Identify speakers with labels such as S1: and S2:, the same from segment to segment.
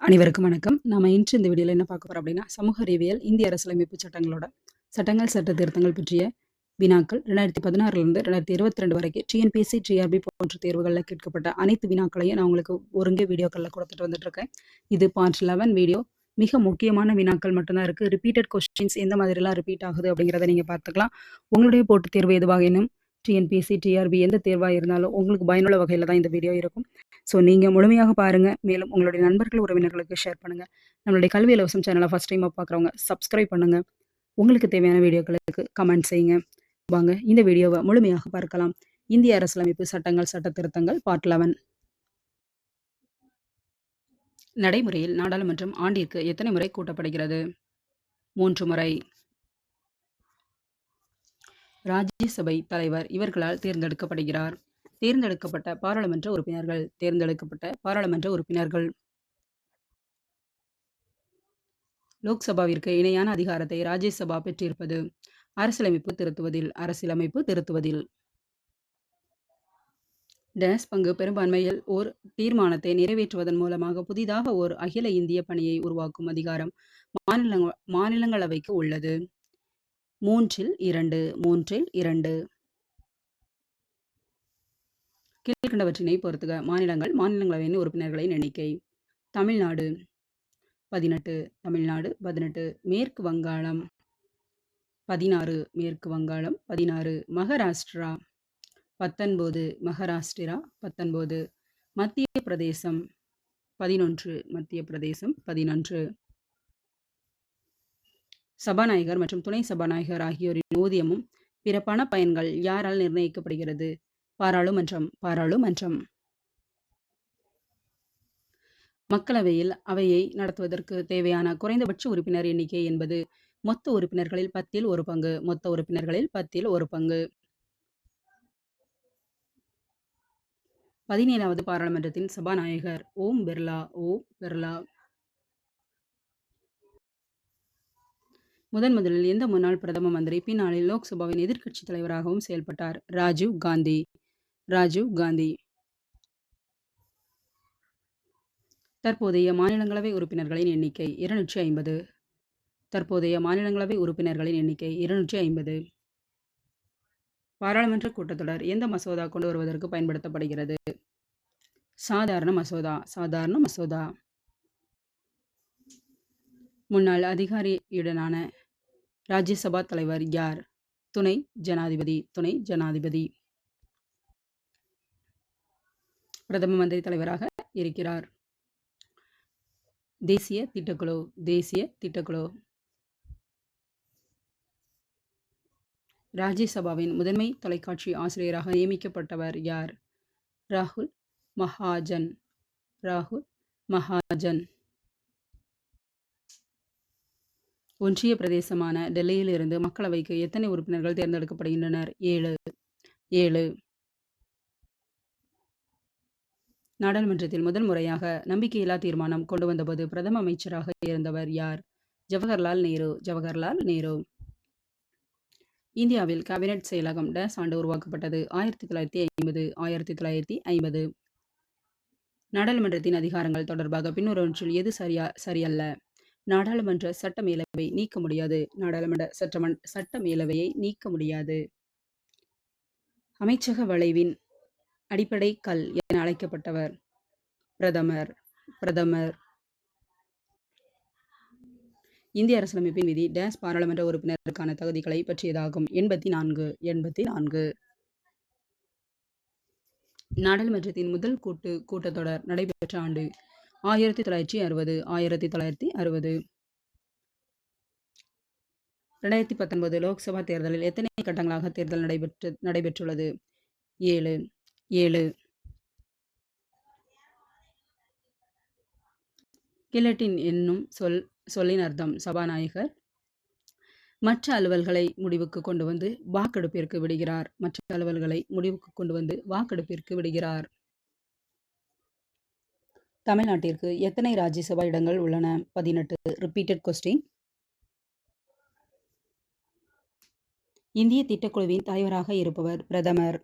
S1: அனைவருக்கும் வணக்கம். நம்ம இன்று இந்த வீடியோவில் என்ன பார்க்க போறோம் அப்படின்னா, சமூக அறிவியல் இந்திய அரசியலமைப்பு சட்டங்களோட சட்டங்கள், சட்ட திருத்தங்கள் பற்றிய வினாக்கள் 2016லிருந்து 2022 வரைக்கும் டிஎன்பிஎஸ்சி, டிஆர்பி போன்ற தேர்வுகளில் கேட்கப்பட்ட அனைத்து வினாக்களையும் நான் உங்களுக்கு ஒருங்கே வீடியோக்களில் கொடுத்துட்டு வந்துட்டுருக்கேன். இது பார்ட் 11 வீடியோ. மிக முக்கியமான வினாக்கள் மட்டும்தான் இருக்குது ரிப்பீட்டட் கொஸ்டின்ஸ் எந்த மாதிரிலாம் ரிப்பீட் ஆகுது அப்படிங்கிறத நீங்கள் பார்த்துக்கலாம். உங்களுடைய போட்டுத் தேர்வு எதுவாக எதுவாகினும் டிஎன்பிஎஸ்சி, டிஆர்பி எந்த தேர்வாக இருந்தாலும் உங்களுக்கு பயனுள்ள வகையில் தான் இந்த வீடியோ இருக்கும். ஸோ நீங்கள் முழுமையாக பாருங்கள் மேலும் உங்களுடைய நண்பர்கள், உறவினர்களுக்கு ஷேர் பண்ணுங்கள் நம்மளுடைய கல்வி இலவசம் சேனலை ஃபஸ்ட் டைமாக பார்க்குறவங்க சப்ஸ்கிரைப் பண்ணுங்கள் உங்களுக்கு தேவையான வீடியோக்களுக்கு கமெண்ட் செய்யுங்க. வாங்க இந்த வீடியோவை முழுமையாக பார்க்கலாம். இந்திய அரசியலமைப்பு சட்டங்கள், சட்ட திருத்தங்கள் பார்ட் 11 நடைமுறையில் நாடாளுமன்றம் ஆண்டிற்கு எத்தனை முறை கூட்டப்படுகிறது? மூன்று முறை. ராஜ்யசபை தலைவர் இவர்களால் தேர்ந்தெடுக்கப்படுகிறார். தேர்ந்தெடுக்கப்பட்ட பாராளுமன்ற உறுப்பினர்கள் தேர்ந்தெடுக்கப்பட்ட பாராளுமன்ற உறுப்பினர்கள். லோக்சபாவிற்கு இணையான அதிகாரத்தை ராஜ்யசபா பெற்றிருப்பது. அரசியலமைப்பு திருத்துவதில் அரசியலமைப்பு திருத்துவதில். டேஸ் பங்கு பெரும்பான்மையில் ஓர் தீர்மானத்தை நிறைவேற்றுவதன் மூலமாக புதிதாக ஓர் அகில இந்திய பணியை உருவாக்கும் அதிகாரம் மாநில மாநிலங்களவைக்கு உள்ளது. மூன்றில் இரண்டு மூன்றில் இரண்டு. கீழ்கண்டவற்றினை பொறுத்துக. மாநிலங்கள் மாநிலங்களவையின் உறுப்பினர்களின் எண்ணிக்கை. தமிழ்நாடு 18 தமிழ்நாடு 18 மேற்கு வங்காளம். 16 மேற்கு வங்காளம். 16 மகாராஷ்டிரா. 19 மகாராஷ்டிரா. 19 மத்திய பிரதேசம் 11 மத்திய பிரதேசம் 11 சபாநாயகர் மற்றும் துணை சபாநாயகர் ஆகியோரின் ஊதியமும் பிற பண பயன்கள் யாரால் நிர்ணயிக்கப்படுகிறது? பாராளுமன்றம் பாராளுமன்றம். மக்களவையில் அவையை நடத்துவதற்கு தேவையான குறைந்தபட்ச உறுப்பினர் எண்ணிக்கை என்பது மொத்த உறுப்பினர்களில் பத்தில் ஒரு பங்கு. மொத்த உறுப்பினர்களில் பத்தில் ஒரு பங்கு. 17வது பாராளுமன்றத்தின் சபாநாயகர் ஓம் பிர்லா ஓம் பிர்லா. முதன் முதலில் எந்த முன்னாள் பிரதம மந்திரி பின்னாளில் லோக்சபாவின் எதிர்க்கட்சித் தலைவராகவும் செயல்பட்டார்? ராஜீவ் காந்தி ராஜீவ் காந்தி. தற்போதைய மாநிலங்களவை உறுப்பினர்களின் எண்ணிக்கை 250. தற்போதைய மாநிலங்களவை உறுப்பினர்களின் எண்ணிக்கை 250. பாராளுமன்ற கூட்டத்தொடர் எந்த மசோதா கொண்டு வருவதற்கு பயன்படுத்தப்படுகிறது? சாதாரண மசோதா சாதாரண மசோதா. முன்னாள் அதிகாரியுடனான ராஜ்யசபா தலைவர் யார்? துணை ஜனாதிபதி துணை ஜனாதிபதி. பிரதம மந்திரி தலைவராக இருக்கிறார். தேசிய திட்டக்குழு தேசிய திட்டக்குழு. ராஜ்யசபாவின் முதன்மை தொலைக்காட்சி ஆசிரியராக நியமிக்கப்பட்டவர் யார்? ராகுல் மகாஜன் ராகுல் மகாஜன். ஒன்றிய பிரதேசமான டெல்லியிலிருந்து மக்களவைக்கு எத்தனை உறுப்பினர்கள் தேர்ந்தெடுக்கப்படுகின்றனர்? ஏழு ஏழு. நாடாளுமன்றத்தில் முதல் முறையாக நம்பிக்கையில்லா தீர்மானம் கொண்டு வந்தபோது பிரதம அமைச்சராக இருந்தவர் யார்? ஜவஹர்லால் நேரு ஜவஹர்லால் நேரு. இந்தியாவில் கேபினட் செயலகம் டேஸ் ஆண்டு உருவாக்கப்பட்டது? 1950 1950. நாடாளுமன்றத்தின் அதிகாரங்கள் தொடர்பாக பின்வருவற்றில் எது சரியா சரியல்ல? நாடாளுமன்ற சட்டமேலவை நீக்க முடியாது. நாடாளுமன்ற சட்டமன் சட்டமேலவையை நீக்க முடியாது. அமைச்சக வளைவின் அடிப்படை கல் என அழைக்கப்பட்டவர்? பிரதமர் பிரதமர். இந்திய அரசியலமைப்பின் விதி டேஸ் பாராளுமன்ற உறுப்பினருக்கான தகுதிகளை பற்றியதாகும். 84 84. நாடாளுமன்றத்தின் முதல் கூட்டு கூட்டத்தொடர் நடைபெற்ற ஆண்டு? 1960 1960. 2019 லோக்சபா தேர்தலில் எத்தனை கட்டங்களாக தேர்தல் நடைபெற்று நடைபெற்றுள்ளது? ஏழு ஏழு. கிலட்டின் என்னும் சொல் சொல்லின் அர்த்தம்? சபாநாயகர் மற்ற அலுவல்களை முடிவுக்கு கொண்டு வந்து வாக்கெடுப்பிற்கு விடுகிறார். மற்ற அலுவல்களை முடிவுக்கு கொண்டு வந்து வாக்கெடுப்பிற்கு விடுகிறார். தமிழ்நாட்டிற்கு எத்தனை ராஜ்யசபா இடங்கள் உள்ளன? 18 ரிப்பீட்டட் கொஸ்டின். இந்திய திட்டக்குழுவின் தலைவராக இருப்பவர் பிரதமர்.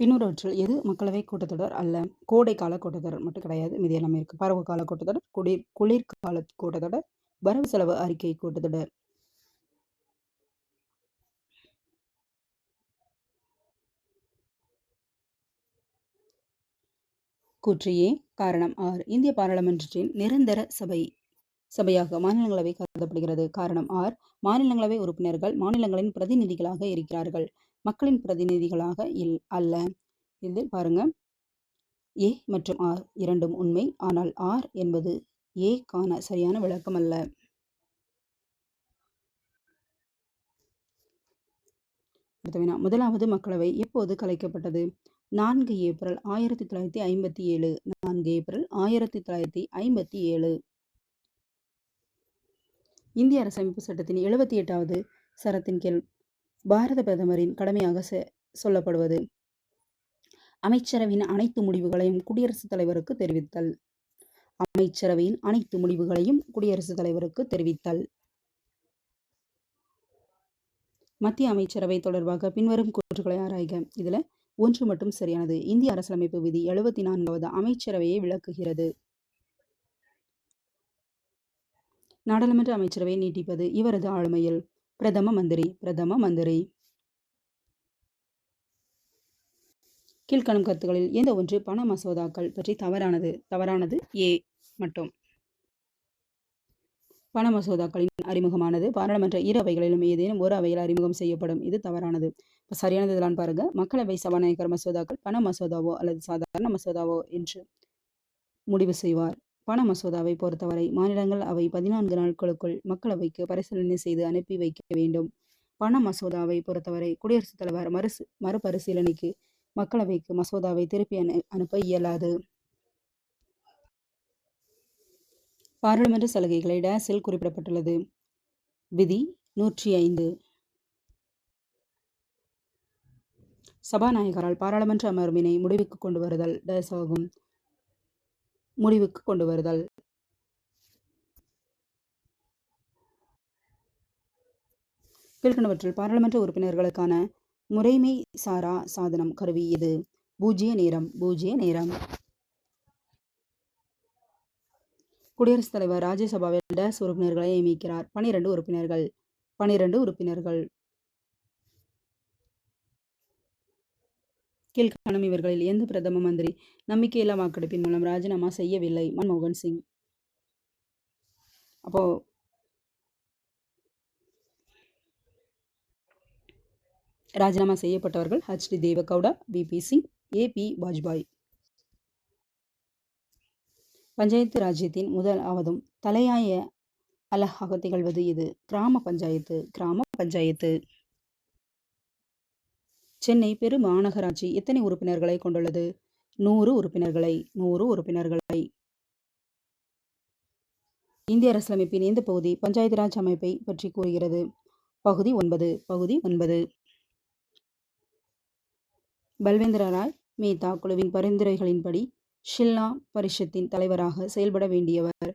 S1: பின்வருவற்றில் எது மக்களவை கூட்டத்தொடர் அல்ல கோடை கால கூட்டத்தொடர் மட்டும் கிடையாது மீதி எல்லாமே இருக்கு பருவ கால கூட்டத்தொடர் குளிர் குளிர்கால கூட்டத்தொடர் வரவு செலவு அறிக்கை கூட்டத்தொடர் கூற்றியே காரணம் ஆர். இந்திய பாராளுமன்றத்தின் நிரந்தர சபை. சபையாக மாநிலங்களவை கருதப்படுகிறது. காரணம் ஆர். மாநிலங்களவை உறுப்பினர்கள் மாநிலங்களின் பிரதிநிதிகளாக இருக்கிறார்கள். மக்களின் பிரதிநிதிகளாக இல் அல்ல. இது பாருங்க. ஏ மற்றும் ஆர் இரண்டும் உண்மை. ஆனால் ஆர் என்பது ஏக்கான சரியான விளக்கம் அல்ல. முதலாவது மக்களவை எப்போது கலைக்கப்பட்டது? நான்கு ஏப்ரல் ஆயிரத்தி தொள்ளாயிரத்தி ஐம்பத்தி ஏழு. நான்கு ஏப்ரல் ஆயிரத்தி தொள்ளாயிரத்தி ஐம்பத்தி ஏழு. இந்திய அரசமைப்பு சட்டத்தின் எழுபத்தி எட்டாவது சரத்தின் கீழ் பாரத பிரதமரின் கடமையாக சொல்லப்படுவது அமைச்சரவையின் அனைத்து முடிவுகளையும் குடியரசுத் தலைவருக்கு தெரிவித்தல். அமைச்சரவையின் அனைத்து முடிவுகளையும் குடியரசுத் தலைவருக்கு தெரிவித்தல். மத்திய அமைச்சரவை தொடர்பாக பின்வரும் கூற்றுகளை ஆராய்க. இதுல ஒன்று மட்டும் சரியானது. இந்திய அரசியலமைப்பு விதி எழுபத்தி நான்காவது அமைச்சரவையை விளக்குகிறது. நாடாளுமன்ற அமைச்சரவை நீட்டிப்பது இவரது ஆளுமையில். பிரதம மந்திரி பிரதம மந்திரி. கீழ்கணும் கருத்துகளில் எந்த ஒன்று பண மசோதாக்கள் பற்றி தவறானது? தவறானது ஏ மட்டும். பண மசோதாக்களின் அறிமுகமானது. பாராளுமன்ற இரு அவைகளிலும் ஏதேனும் ஒரு அவையில் அறிமுகம் செய்யப்படும். இது தவறானது. சரியானது இதெல்லாம் பாருங்க. மக்களவை சபாநாயகர் மசோதாக்கள் பண மசோதாவோ அல்லது சாதாரண மசோதாவோ என்று முடிவு செய்வார். பண மசோதாவை பொறுத்தவரை மாநிலங்கள் அவை பதினான்கு நாட்களுக்குள் மக்களவைக்கு பரிசீலனை செய்து அனுப்பி வைக்க வேண்டும். பண மசோதாவை பொறுத்தவரை குடியரசுத் தலைவர் மறுசு மறுபரிசீலனைக்கு மக்களவைக்கு மசோதாவை திருப்பி அனு அனுப்ப இயலாது. பாராளுமன்ற சலுகைகளை டேஸில் குறிப்பிடப்பட்டுள்ளது. விதி நூற்றி ஐந்து. சபாநாயகரால் பாராளுமன்ற அமர்வினை முடிவுக்கு கொண்டு வருதல். டேஸ் ஆகும் முடிவுக்கு கொண்டு வருதல். கீழ்கண்டவற்றில் பாராளுமன்ற உறுப்பினர்களுக்கான முறைமை சாரா சாதனம் கருவி இது. பூஜ்ய நேரம் பூஜ்ய நேரம். குடியரசுத் தலைவர் ராஜ்யசபாவில் டேஸ் உறுப்பினர்களை நியமிக்கிறார். பனிரெண்டு உறுப்பினர்கள். பனிரெண்டு உறுப்பினர்கள். கீழ்காணும் இவர்களில் எந்த பிரதம மந்திரி நம்பிக்கையில்லா வாக்கெடுப்பின் மூலம் ராஜினாமா செய்யவில்லை? மன்மோகன் சிங். அப்போ ராஜினாமா செய்யப்பட்டவர்கள் H D Deve Gowda P Singh A B Vajpayee. Panchayat ராஜ்யத்தின் முதல் அவதும் தலையாய அழகாக திகழ்வது இது. கிராம பஞ்சாயத்து கிராம பஞ்சாயத்து. சென்னை பெருமாநகராட்சி எத்தனை உறுப்பினர்களை கொண்டுள்ளது? நூறு உறுப்பினர்களை நூறு உறுப்பினர்களை. இந்திய அரசியலமைப்பின் இந்த பகுதி பஞ்சாயத்து ராஜ் அமைப்பை பற்றி கூறுகிறது. பகுதி ஒன்பது பகுதி ஒன்பது. பல்வேந்திர ராய் மேத்தா குழுவின் பரிந்துரைகளின்படி ஷில்லா பரிஷத்தின் தலைவராக செயல்பட வேண்டியவர்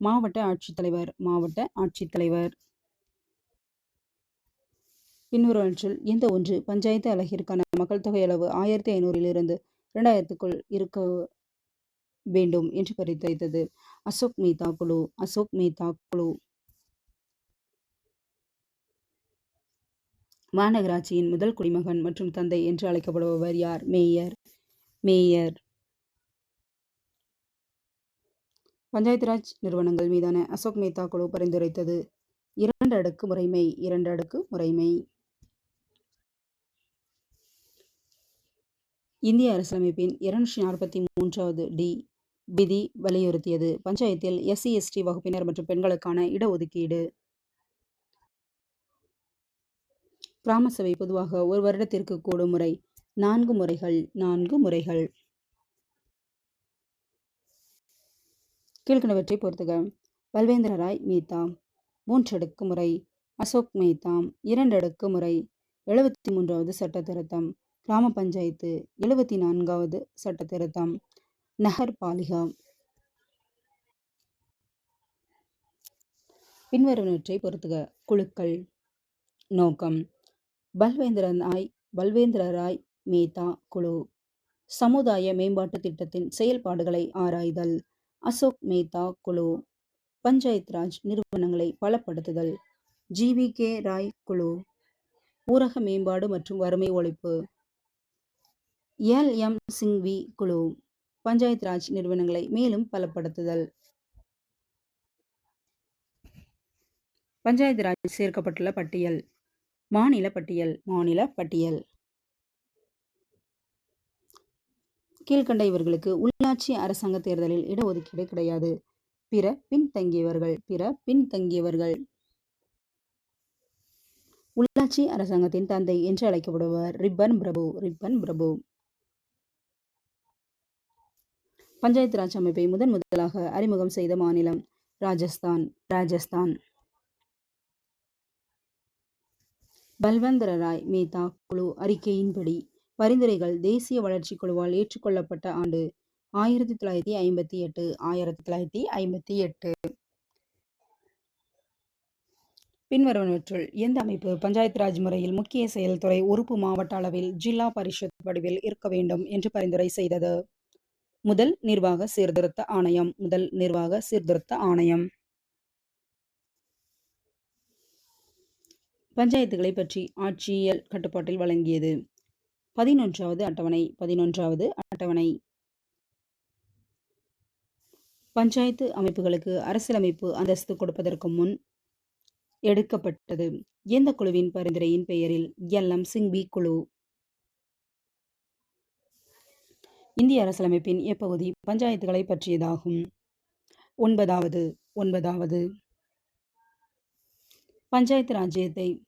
S1: மாவட்ட ஆட்சித்தலைவர் மாவட்ட ஆட்சித்தலைவர். பின்வருவற்றில் இந்த ஒன்று பஞ்சாயத்து அலகிற்கான மக்கள் தொகை அளவு ஆயிரத்தி ஐநூறிலிருந்து இரண்டாயிரத்துக்குள் இருக்க வேண்டும் என்று பரிந்துரைத்தது. அசோக் மேத்தா குழு அசோக் மேத்தா குழு. மாநகராட்சியின் முதல் குடிமகன் மற்றும் தந்தை என்று அழைக்கப்படுபவர் யார்? Mayor mayor. பஞ்சாயத்து ராஜ் நிறுவனங்கள் மீதான அசோக் மேத்தா குழு பரிந்துரைத்தது. இரண்டு அடுக்கு முறைமை இரண்டு அடுக்கு முறைமை. இந்திய அரசியலமைப்பின் இருநூற்றி நாற்பத்தி மூன்றாவது டி விதி வலியுறுத்தியது. பஞ்சாயத்தில் எஸ்சி எஸ்டி வகுப்பினர் மற்றும் பெண்களுக்கான இடஒதுக்கீடு. கிராம சபை பொதுவாக ஒரு வருடத்திற்கு கூடும் முறை. நான்கு முறைகள் நான்கு முறைகள். கீழ்கண்டவற்றை பொறுத்துக. பல்வேந்திர ராய் மேத்தா. மூன்றடுக்கு முறை. அசோக் மேத்தாம் இரண்டடுக்கு முறை. எழுபத்தி மூன்றாவது சட்ட திருத்தம். கிராம பஞ்சாயத்து எழுபத்தி நான்காவது சட்ட திருத்தம் நகர் பாலிகா. பின்வருவனவற்றை பொறுத்துக. குழுக்கள். நோக்கம். பல்வேந்திரன் ராய் பல்வேந்திர ராய் மேத்தா குழு. சமுதாய மேம்பாட்டுத் திட்டத்தின் செயல்பாடுகளை ஆராய்தல். அசோக் மேத்தா குழு. பஞ்சாயத் ராஜ் நிறுவனங்களை பலப்படுத்துதல். ஜிவி கே ராய் குழு. ஊரக மேம்பாடு மற்றும் வறுமை ஒழிப்பு. எல் எம் சிங்வி குழு பஞ்சாயத் ராஜ் நிறுவனங்களை மேலும் பலப்படுத்துதல். பஞ்சாயத்து ராஜ் சேர்க்கப்பட்டுள்ள பட்டியல் மாநில பட்டியல் மாநில பட்டியல். கீழ்கண்ட இவர்களுக்கு உள்ளாட்சி அரசாங்க தேர்தலில் இடஒதுக்கீடு கிடையாது. பிற பின்தங்கியவர்கள் பிற பின்தங்கியவர்கள். உள்ளாட்சி அரசாங்கத்தின் தந்தை என்று அழைக்கப்படுவர் ரிப்பன் பிரபு ரிப்பன் பிரபு. பஞ்சாயத்து ராஜ் அமைப்பை முதன் முதலாக அறிமுகம் செய்த மாநிலம் ராஜஸ்தான். ராஜஸ்தான். பல்வந்தர ராய் மேத்தா குழு அறிக்கையின்படி பரிந்துரைகள் தேசிய வளர்ச்சி குழுவால் ஏற்றுக்கொள்ளப்பட்ட ஆண்டு ஆயிரத்தி தொள்ளாயிரத்தி ஐம்பத்தி எட்டு ஆயிரத்தி தொள்ளாயிரத்தி ஐம்பத்தி எட்டு. பின்வருவனவற்றுள் எந்த அமைப்பு பஞ்சாயத்து ராஜ் முறையில் முக்கிய செயல்துறை உறுப்பு மாவட்ட அளவில் ஜில்லா பரிஷத் வடிவில் இருக்க வேண்டும் என்று பரிந்துரை செய்தது? முதல் நிர்வாக சீர்திருத்த ஆணையம் முதல் நிர்வாக சீர்திருத்த ஆணையம். பஞ்சாயத்துகளை பற்றி ஆட்சியியல் கட்டுப்பாட்டில் வழங்கியது. பதினொன்றாவது அட்டவணை பதினொன்றாவது அட்டவணை. பஞ்சாயத்து அமைப்புகளுக்கு அரசியலமைப்பு அந்தஸ்து கொடுப்பதற்கு முன் எடுக்கப்பட்டது. எந்த குழுவின் பரிந்துரையின் பெயரில் எல். எம். சிங்பி குழு. இந்திய அரசியலமைப்பின் எப்பகுதி பஞ்சாயத்துகளை பற்றியதாகும். ஒன்பதாவது ஒன்பதாவது. பஞ்சாயத்து ராஜ்யத்தை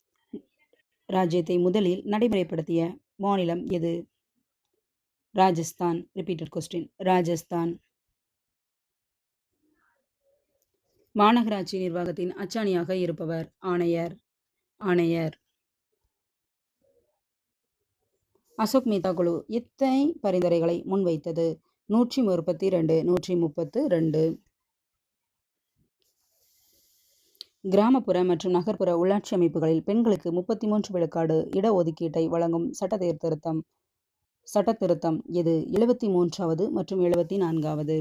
S1: ராஜ்யத்தை முதலில் நடைமுறைப்படுத்திய மாநிலம் எது? Rajasthan repeated question Rajasthan. மாநகராட்சி நிர்வாகத்தின் அச்சாணியாக இருப்பவர் ஆணையர். ஆணையர். அசோக் மேத்தா குழு இத்தனை பரிந்துரைகளை முன்வைத்தது. நூற்றி முப்பத்தி ரெண்டு நூற்றி முப்பத்து ரெண்டு கிராமப்புற மற்றும் நகர்ப்புற உள்ளாட்சி அமைப்புகளில் பெண்களுக்கு முப்பத்தி மூன்று விழுக்காடு இடஒதுக்கீட்டை வழங்கும் சட்ட திருத்தம் சட்ட திருத்தம் எது எழுபத்தி மூன்றாவது மற்றும் எழுபத்தி நான்காவது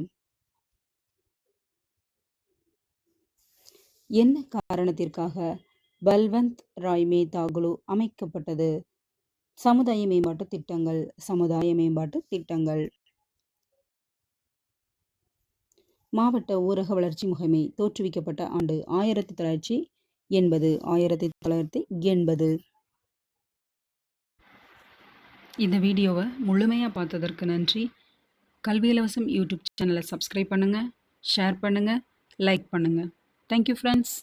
S1: என்ன காரணத்திற்காக பல்வந்த் ராய் மேதா குழு அமைக்கப்பட்டது? சமுதாய மேம்பாட்டு திட்டங்கள் சமுதாய மேம்பாட்டு திட்டங்கள். மாவட்ட ஊரக வளர்ச்சி முகமை தோற்றுவிக்கப்பட்ட ஆண்டு ஆயிரத்தி தொள்ளாயிரத்தி எண்பது ஆயிரத்தி தொள்ளாயிரத்தி எண்பது. இந்த வீடியோவை முழுமையாக பார்த்ததற்கு நன்றி. கல்வி இலவசம் யூடியூப் சேனலை சப்ஸ்கிரைப் பண்ணுங்கள் ஷேர் பண்ணுங்கள் லைக் பண்ணுங்கள் தேங்க்யூ ஃப்ரெண்ட்ஸ்